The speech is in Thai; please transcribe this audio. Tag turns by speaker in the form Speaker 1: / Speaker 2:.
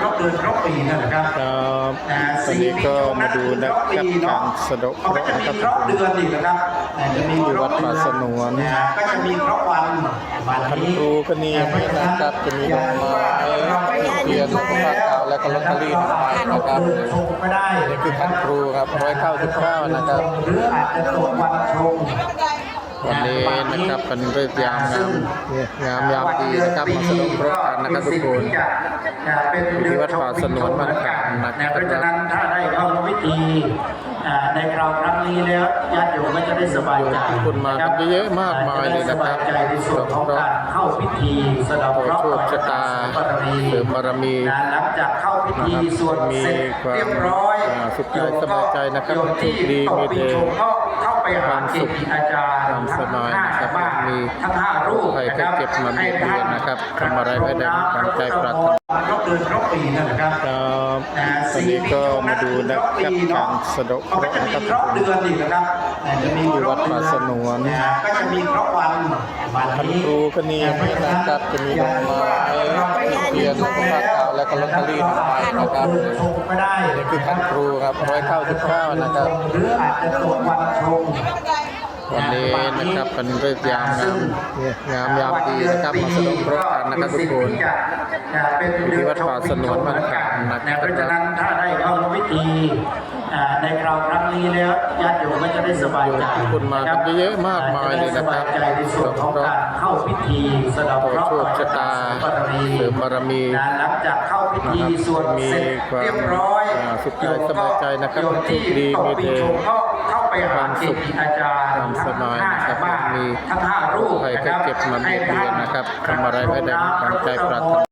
Speaker 1: ครบเดือนครบปีนั่นแหละครับ
Speaker 2: ครับ
Speaker 1: นะ
Speaker 2: ตอนนี้ก็มาดูนะครับการสะเดาะเค
Speaker 1: เขา
Speaker 2: ราะ
Speaker 1: ก็
Speaker 2: ห์
Speaker 1: จะ
Speaker 2: นะครับ
Speaker 1: มีครบเดือนอีกนะครับนะจะมี
Speaker 2: ที่วัดป่าสนวนะ
Speaker 1: ก็จะมีครบวันวัน
Speaker 2: ท่าน
Speaker 1: นี้
Speaker 2: ครูก็นี่นะครับจะมีดอกไม้เทียนผ้าขาวและก็ลอตเตอรี่นะครับ
Speaker 1: ชงก็ได้
Speaker 2: นี่คือท่านครูครับร้อยเก้าสิบเก้านะครับ
Speaker 1: หรืออาจจะตกวันชง
Speaker 2: วันนี้นะครับเป็นเรื่องยามงามงามยามดีนะครับมาสนุกครบกันนะครับทุกคน
Speaker 1: เป็น
Speaker 2: ที่วัดป่าสนวนบ้านขามนะครับ
Speaker 1: เพราะฉะนั้นถ้าได้เข้าร่วมพิธีอ่าในคราวครั้งนี้แล้วญาติโยมก็จะได้สบายใจ
Speaker 2: คนมากันเยอะๆมากมายเลยนะครับ
Speaker 1: จได้สบายใจในส่วนของการเข้าพิธีสะเดา
Speaker 2: ขอ
Speaker 1: เคราะห์
Speaker 2: โชคชะตา
Speaker 1: บารมี
Speaker 2: เสริมบารมี
Speaker 1: นะหลังจากเข้าพิธีสวด
Speaker 2: มี
Speaker 1: เสร็จ
Speaker 2: ความ
Speaker 1: เรียบร้อย
Speaker 2: อ่าสุขใจสบายใจนะครับ
Speaker 1: โยมที่
Speaker 2: โชคดี
Speaker 1: ตก
Speaker 2: มี
Speaker 1: ปี
Speaker 2: แต่
Speaker 1: ชงก็เข้า ไปหา
Speaker 2: ความ
Speaker 1: เก
Speaker 2: สุข
Speaker 1: จิอาจารย์
Speaker 2: ความสบายนะครับ
Speaker 1: ทั้งห้า
Speaker 2: มี
Speaker 1: ทั้งห้ารูป
Speaker 2: ใคร
Speaker 1: นะ
Speaker 2: ก็
Speaker 1: ครับ
Speaker 2: เก็บมาเบียดเบียนนะครับทำอะไรไม่ได้ดังใจปรารถนา
Speaker 1: ครบเดือนครบปีนั่นแหละครับ
Speaker 2: ครับตอนนี้ก็มา ดูนะครับการสะเดาะเค
Speaker 1: เขาก็
Speaker 2: ราะห์
Speaker 1: จะ
Speaker 2: นะ
Speaker 1: มี
Speaker 2: ครับ
Speaker 1: ครบเดือนอีกนะครับนะจะมี
Speaker 2: ที่วัดป่าสนวนะ
Speaker 1: ก็จะมีครบวันวัน
Speaker 2: ท่าน
Speaker 1: นี้
Speaker 2: ครูก็นี่นะครับจะมีดอกไม้เทียนผ้าขาวและก็ลอตเตอรี่นะครับ
Speaker 1: ชงก็ได้
Speaker 2: นี่คือท่านครูครับร้อยเก้าสิบเก้านะครับ
Speaker 1: หรืออาจจะตกวันชง
Speaker 2: วันนี้นะครับเป็นเรื่องยามงามงามยามดีนะครับมาสนุกครบกันนะครับทุกคนที่วัดป่าสนวนบ้านขามนะครับ
Speaker 1: เพราะฉะนั้นถ้าได้เข้าร่วมพิธีอ่าในคราวครั้งนี้แล้วญาติโยมก็จะได้สบายใจ
Speaker 2: คนมากันเยอะๆมากมายเลยนะครับ
Speaker 1: จได้สบายใจในส่วนของการเข้าพิธีสะเดา
Speaker 2: ขอ
Speaker 1: เคราะ
Speaker 2: โช
Speaker 1: ห์
Speaker 2: คชะตา
Speaker 1: บารมี
Speaker 2: เสริมบารมี
Speaker 1: นะหลังจากเข้าพิธีสวด
Speaker 2: มี
Speaker 1: เสร็จ
Speaker 2: ความ
Speaker 1: เรียบร้อย
Speaker 2: อ่าสุขใจสบายใจนะครับ
Speaker 1: โยมที่
Speaker 2: โชคดี
Speaker 1: ตก
Speaker 2: มี
Speaker 1: ปี
Speaker 2: แต่
Speaker 1: ช งก็เข้าไปหา
Speaker 2: ความ
Speaker 1: เก
Speaker 2: สุข
Speaker 1: จิอาจารย์
Speaker 2: ความสบายนะครับ
Speaker 1: ทั้งห้า
Speaker 2: มี
Speaker 1: ทั้งห้ารูป
Speaker 2: ใคร
Speaker 1: นะ
Speaker 2: ก็
Speaker 1: ครับ
Speaker 2: เก็บมาเบียดเบียนนะครับทำอะไรไม่ได้ดังใจปรารถนา